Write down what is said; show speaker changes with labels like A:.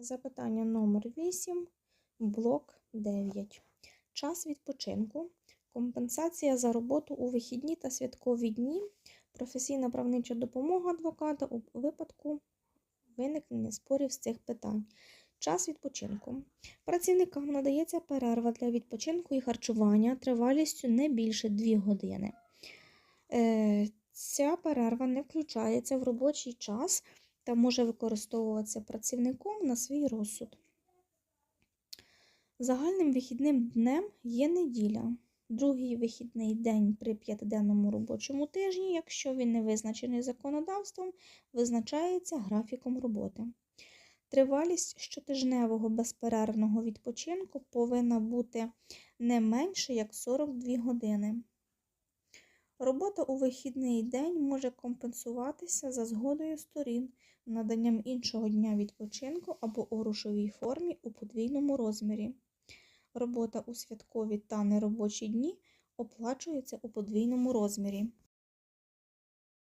A: Запитання номер 8, блок 9. Час відпочинку. Компенсація за роботу у вихідні та святкові дні. Професійна правнича допомога адвоката у випадку виникнення спорів з цих питань. Час відпочинку. Працівникам надається перерва для відпочинку і харчування тривалістю не більше 2 години. Е, Ця перерва не включається в робочий час та може використовуватися працівником на свій розсуд. Загальним вихідним днем є неділя. Другий вихідний день при п'ятиденному робочому тижні, якщо він не визначений законодавством, визначається графіком роботи. Тривалість щотижневого безперервного відпочинку повинна бути не менше як 42 години. Робота у вихідний день може компенсуватися за згодою сторін наданням іншого дня відпочинку або у грошовій формі у подвійному розмірі. Робота у святкові та неробочі дні оплачується у подвійному розмірі.